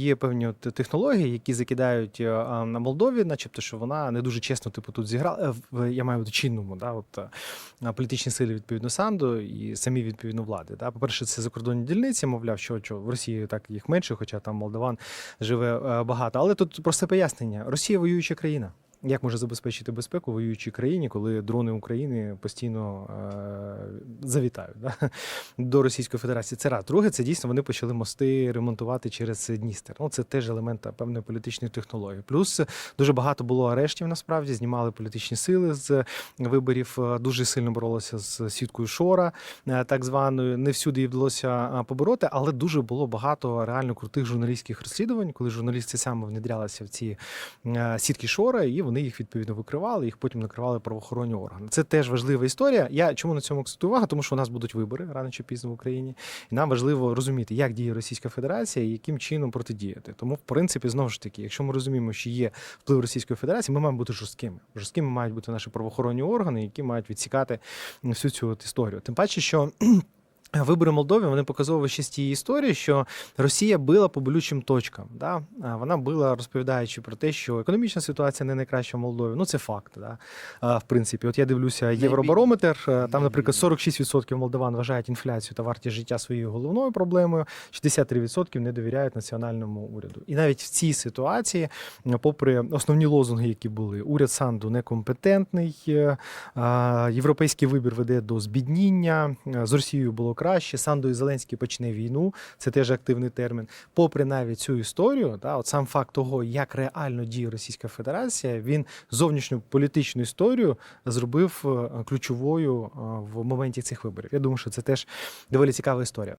Є певні от технології, які закидають е, а, на Молдові, начебто, що вона не дуже чесно, типу, тут зіграла. е, Я маю в чинному, да, от, е, політичні сили відповідно Санду і самі відповідно влади. Да. По-перше, це закордонні дільниці, мовляв, що, що в Росії так їх менше, хоча там молдаван живе багато. Але тут просте пояснення: Росія воююча країна. Як може забезпечити безпеку воюючій країні, коли дрони України постійно е, завітають да? до Російської Федерації? Це раз. Друге, це дійсно вони почали мости ремонтувати через Дністер. Ну це теж елемент певної політичної технології. Плюс дуже багато було арештів. Насправді знімали політичні сили з виборів. е, Дуже сильно боролися з сіткою Шора, е, так званою. Не всюди їй вдалося е, побороти, але дуже було багато реально крутих журналістських розслідувань, коли журналісти саме внедрялися в ці сітки Шора, і вони їх відповідно викривали, їх потім накривали правоохоронні органи. Це теж важлива історія. Я чому на цьому акцентую увагу? Тому що у нас будуть вибори рано чи пізно в Україні, і нам важливо розуміти, як діє Російська Федерація і яким чином протидіяти. Тому, в принципі, знову ж таки, якщо ми розуміємо, що є вплив Російської Федерації, ми маємо бути жорсткими. Жорсткими мають бути наші правоохоронні органи, які мають відсікати всю цю історію. Тим паче, що. Вибори Молдові вони показовували ще з тієї історії, що Росія била по болючим точкам. Да? Вона била, розповідаючи про те, що економічна ситуація не найкраща в Молдові. Ну це факт. Да? В принципі, от я дивлюся Євробарометр. е, Там, наприклад, 46% молдаван вважають інфляцію та вартість життя своєю головною проблемою. 63% не довіряють національному уряду. І навіть в цій ситуації, попри основні лозунги, які були, уряд Санду некомпетентний, е, європейський вибір веде до збідніння. е, З Росією було краще. Санду і Зеленський почне війну. Це теж активний термін. Попри навіть цю історію, та от сам факт того, як реально діє Російська Федерація, він зовнішню політичну історію зробив е, ключовою е, в моменті цих виборів. Я думаю, що це теж доволі цікава історія.